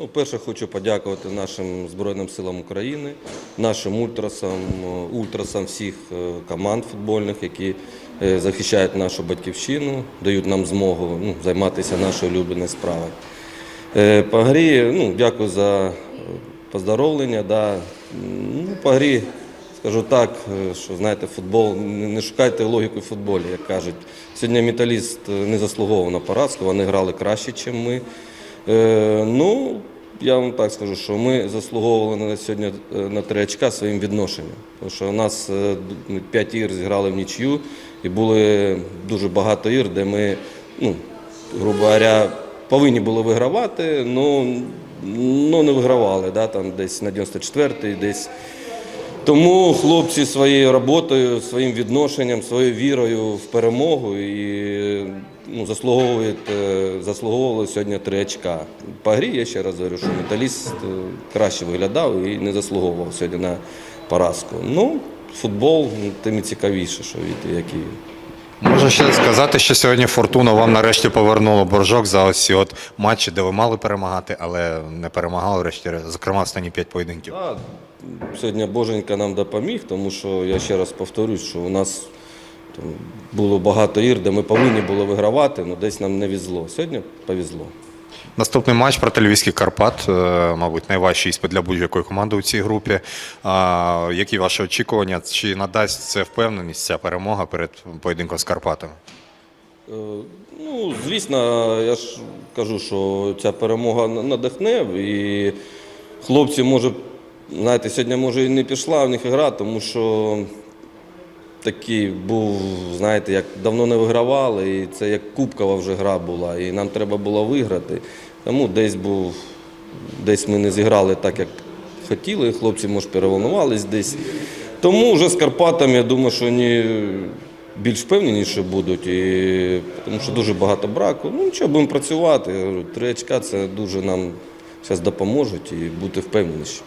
Ну, перше, хочу подякувати нашим Збройним силам України, нашим ультрасам, ультрасам всіх е, команд футбольних, які е, захищають нашу батьківщину, дають нам змогу ну, займатися нашою улюбленою справою. Е, По грі, ну, дякую за поздоровлення. Да. Ну, по грі, скажу так, що знаєте, футбол, не шукайте логіку в футболі, як кажуть. Сьогодні металіст не заслуговував на поразку, вони грали краще, ніж ми. Е, ну, я вам так скажу, що ми заслуговували на сьогодні е, на три очка своїм відношенням. Тому що у нас е, п'ять ігр зіграли в нічю, і були дуже багато ігр, де ми, ну, грубо говоря, повинні були вигравати, ну, ну не вигравали. Да, там десь на 94-й, десь тому хлопці своєю роботою, своїм відношенням, своєю вірою в перемогу і ну, заслуговують, е, заслуговували сьогодні три очка. По грі я ще раз говорю, що металіст е, краще виглядав і не заслуговував сьогодні на поразку. Ну, футбол ну, тим і цікавіше, що від який. Можу ще сказати, що сьогодні Фортуна вам нарешті повернула боржок за оці от матчі, де ви мали перемагати, але не перемагали врешті, зокрема останні п'ять поєдинків. Да, сьогодні Боженька нам допоміг, тому що я ще раз повторюсь, що у нас було багато ір, де ми повинні були вигравати, але десь нам не везло. Сьогодні повезло. Наступний матч проти Львівських Карпат, е, мабуть, найважчий іспит для будь-якої команди у цій групі. Які ваші очікування? Чи надасть це впевненість, ця перемога перед поєдинком з Карпатами? Е, Ну, звісно, я ж кажу, що ця перемога надихне, і хлопці, може, знаєте, сьогодні може і не пішла в них гра, тому що такий був, знаєте, як давно не вигравали, і це як кубкова вже гра була, і нам треба було виграти. Тому десь був, десь ми не зіграли так, як хотіли. Хлопці, може, переволнувались десь. Тому вже з Карпатами, я думаю, що вони більш впевненіше будуть, і, тому що дуже багато браку. Ну нічого, будемо працювати. Три очка це дуже нам зараз допоможуть і бути впевненіші.